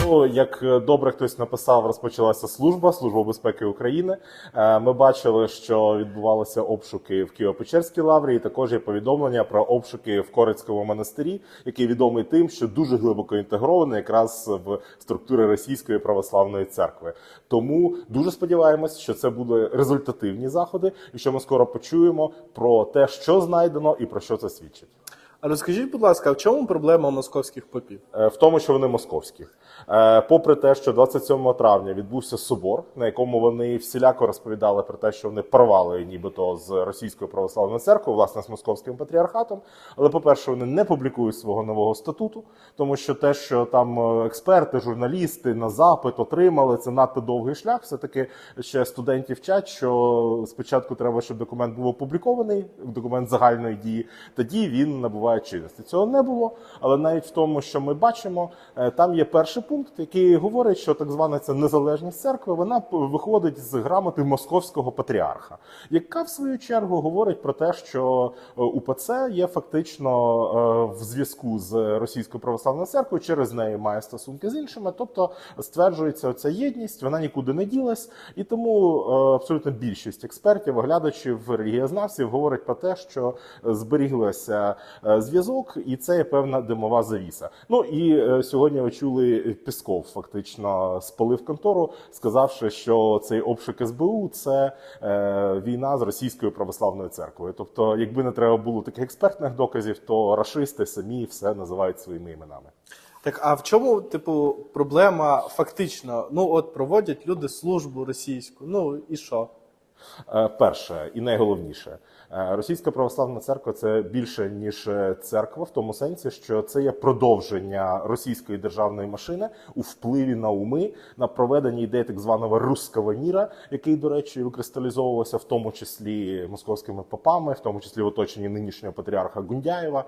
Ну, як е, добре хтось написав, розпочалася служба, служба безпеки України. Е, Ми бачили, що відбувалися обшуки в Києво-Печерській лаврі. І також є повідомлення про обшуки в Корицькому монастирі, який відомий тим, що дуже глибоко інтегрований якраз в структури Російської православної церкви. Тому дуже сподіваємось, що це будуть результативні заходи, і що ми скоро почуємо про те, що знайдено і про що це свідчить. А розкажіть, будь ласка, в чому проблема московських попів? Е, в тому, що вони московські. Е, Попри те, що 27 травня відбувся собор, на якому вони всіляко розповідали про те, що вони порвали нібито з російською православною церквою, власне, з московським патріархатом. Але, по-перше, вони не публікують свого нового статуту, тому що те, що там е, експерти, журналісти на запит отримали, це надто довгий шлях. Все таки ще студентів вчать, що спочатку треба, щоб документ був опублікований, документ загальної дії. Тоді він набуває чинності. Цього не було, але навіть в тому, що ми бачимо, е, там є перший пункт, який говорить, що так звана ця незалежність церкви вона виходить з грамоти московського патріарха, яка в свою чергу говорить про те, що е, УПЦ є фактично е, в зв'язку з російською православною церквою, через неї має стосунки з іншими. Тобто стверджується оця єдність, вона нікуди не ділась, і тому абсолютно більшість експертів, оглядачів, релігієзнавців говорить про те, що зберіглося е, зв'язок, і це є певна димова завіса. Ну і е, сьогодні ви чули Пісков, фактично спалив контору, сказавши, що цей обшук СБУ це е, війна з російською православною церквою. Тобто, якби не треба було таких експертних доказів, то рашисти самі все називають своїми іменами. Так, а в чому, типу, проблема фактично? Ну, от проводять люди службу російську. Ну і що? Е, Перше і найголовніше, е, російська православна церква це більше ніж е, церква, в тому сенсі, що це є продовження російської державної машини у впливі на уми, на проведення ідеї так званого русского міра, який, до речі, викристалізовувався в тому числі московськими попами, в тому числі в оточенні нинішнього патріарха Гундяєва.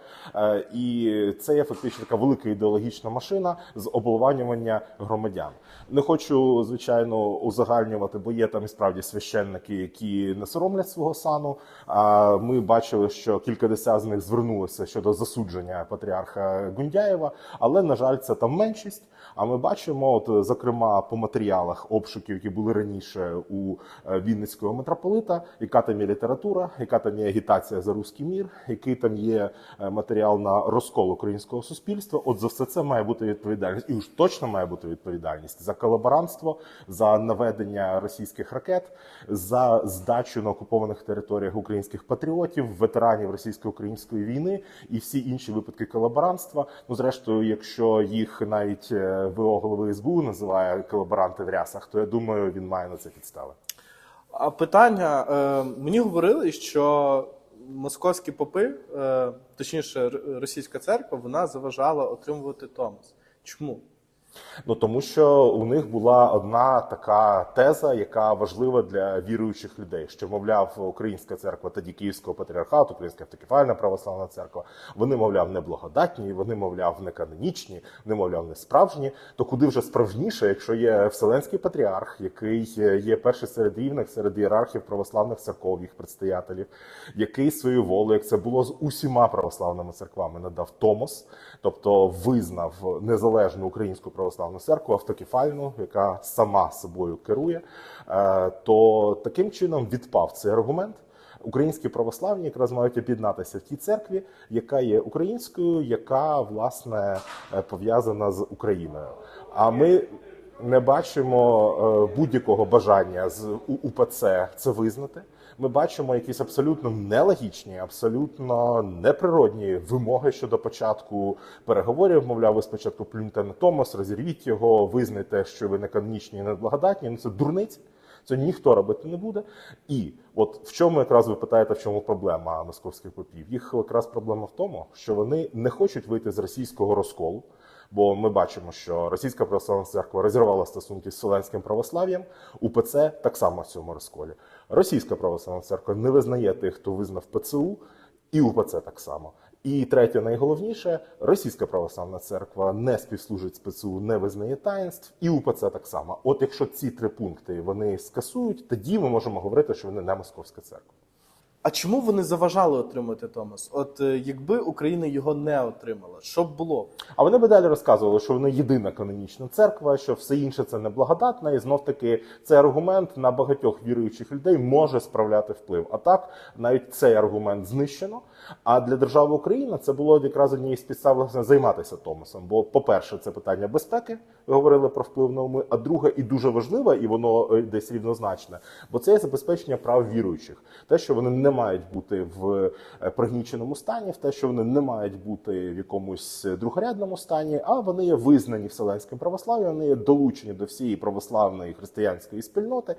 І це є фактично така велика ідеологічна машина з оболванювання громадян. Не хочу, звичайно, узагальнювати, бо є там і справді священники, які не соромлять свого сану. А ми бачили, що кількадесят з них звернулися щодо засудження патріарха Гундяєва, але на жаль, це там меншість. А ми бачимо, от зокрема по матеріалах обшуків, які були раніше у е, Вінницького митрополита, яка там є література, яка там є агітація за руський мір, який там є е, матеріал на розкол українського суспільства. От за все це має бути відповідальність, і уж точно має бути відповідальність за колаборантство, за наведення російських ракет, за здачу на окупованих територіях українських патріотів, ветеранів російсько-української війни і всі інші випадки колаборантства. Ну, зрештою, якщо їх навіть е, ВО голови СБУ називає колаборанти в рясах, то я думаю, він має на це підстави. А питання: е, мені говорили, що московські попи, е, точніше, російська церква, вона заважала отримувати Томос. Чому? Ну тому що у них була одна така теза, яка важлива для віруючих людей, що мовляв, українська церква тоді Київського патріархату, Українська автокефальна православна церква, вони, мовляв, не благодатні, вони, мовляв, не канонічні, вони, мовляв, не справжні. То куди вже справжніше, якщо є Вселенський патріарх, який є перший серед рівних, серед ієрархів православних церков, їх предстоятелів, який свою волю, як це було з усіма православними церквами, надав Томос, тобто визнав незалежну українську православну церкву, автокефальну, яка сама собою керує, е, то таким чином відпав цей аргумент. Українські православні якраз мають об'єднатися в тій церкві, яка є українською, яка власне е, пов'язана з Україною. А ми не бачимо е, будь-якого бажання з УПЦ це визнати. Ми бачимо якісь абсолютно нелогічні, абсолютно неприродні вимоги щодо початку переговорів. Мовляв, ви спочатку плюньте на Томос, розірвіть його, визнайте, що ви не канонічні і не благодатні. Ну це дурниць. Це ніхто робити не буде. І от в чому якраз ви питаєте, в чому проблема московських попів? Їх якраз проблема в тому, що вони не хочуть вийти з російського розколу. Бо ми бачимо, що російська православна церква розірвала стосунки з Вселенським православ'ям, УПЦ так само в цьому розколі. Російська православна церква не визнає тих, хто визнав ПЦУ, і УПЦ так само. І третє, найголовніше, російська православна церква не співслужить з ПЦУ, не визнає таїнств, і УПЦ так само. От якщо ці три пункти вони скасують, тоді ми можемо говорити, що вони не московська церква. А чому вони заважали отримати Томас? От е, якби Україна його не отримала, що б було? А вони би далі розказували, що вони єдина канонічна церква, що все інше це неблагодатна, і знов таки цей аргумент на багатьох віруючих людей може справляти вплив. А так навіть цей аргумент знищено. А для держави Україна це було якраз однією з підстав займатися Томасом. Бо, по-перше, це питання безпеки. Ви говорили про вплив на уми. А друге, і дуже важливе, і воно е, десь рівнозначне, бо це є забезпечення прав віруючих. Те, що вони не мають бути в е, пригніченому стані, в те, що вони не мають бути в якомусь другорядному стані, а вони є визнані вселенським православ'ям, вони є долучені до всієї православної християнської спільноти,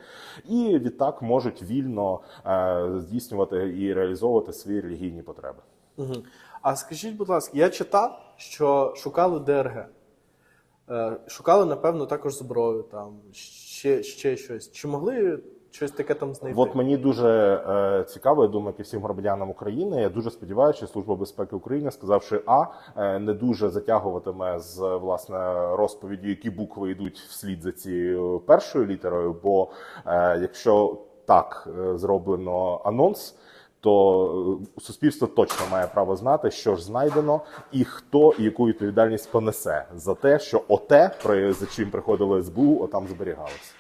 і відтак можуть вільно е, здійснювати і реалізовувати свої релігійні потреби. Угу. А скажіть, будь ласка, я читав, що шукали ДРГ. Е, шукали, напевно, також зброю, там, ще, ще щось. Чи могли щось таке там знайти? От мені дуже е, цікаво, я думаю, як і всім громадянам України. Я дуже сподіваюся, що Служба безпеки України, сказавши А, е, не дуже затягуватиме з власне розповіді, які букви йдуть вслід за цією першою літерою. Бо е, якщо так е, зроблено анонс. То е, суспільство точно має право знати, що ж знайдено, і хто і яку відповідальність понесе за те, що оте, про за чим приходило СБУ, отам зберігалося.